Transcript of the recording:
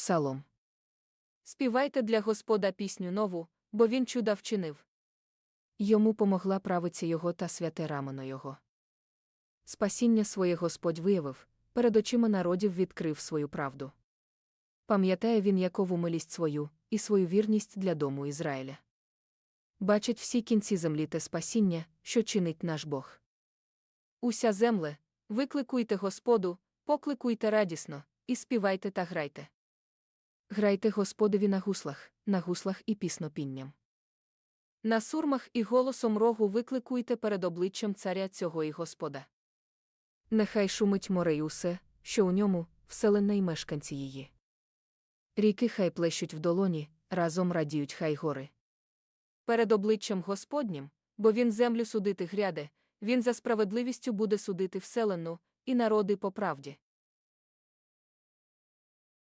Псалом. Співайте для Господа пісню нову, бо він чуда вчинив. Йому помогла правиця його та святе рамено його. Спасіння своє Господь виявив, перед очима народів відкрив свою правду. Пам'ятає він Якову милість свою і свою вірність для дому Ізраїля. Бачить всі кінці землі те спасіння, що чинить наш Бог. Уся земле, викликуйте Господу, покликуйте радісно, і співайте та грайте. Грайте Господові на гуслах, на гуслах і піснопінням. На сурмах і голосом рогу викликуйте перед обличчям царя цього і Господа. Нехай шумить море й усе, що у ньому, вселенна й мешканці її. Ріки хай плещуть в долоні, разом радіють хай гори. Перед обличчям Господнім, бо він землю судити гряде, він за справедливістю буде судити вселенну, і народи по правді.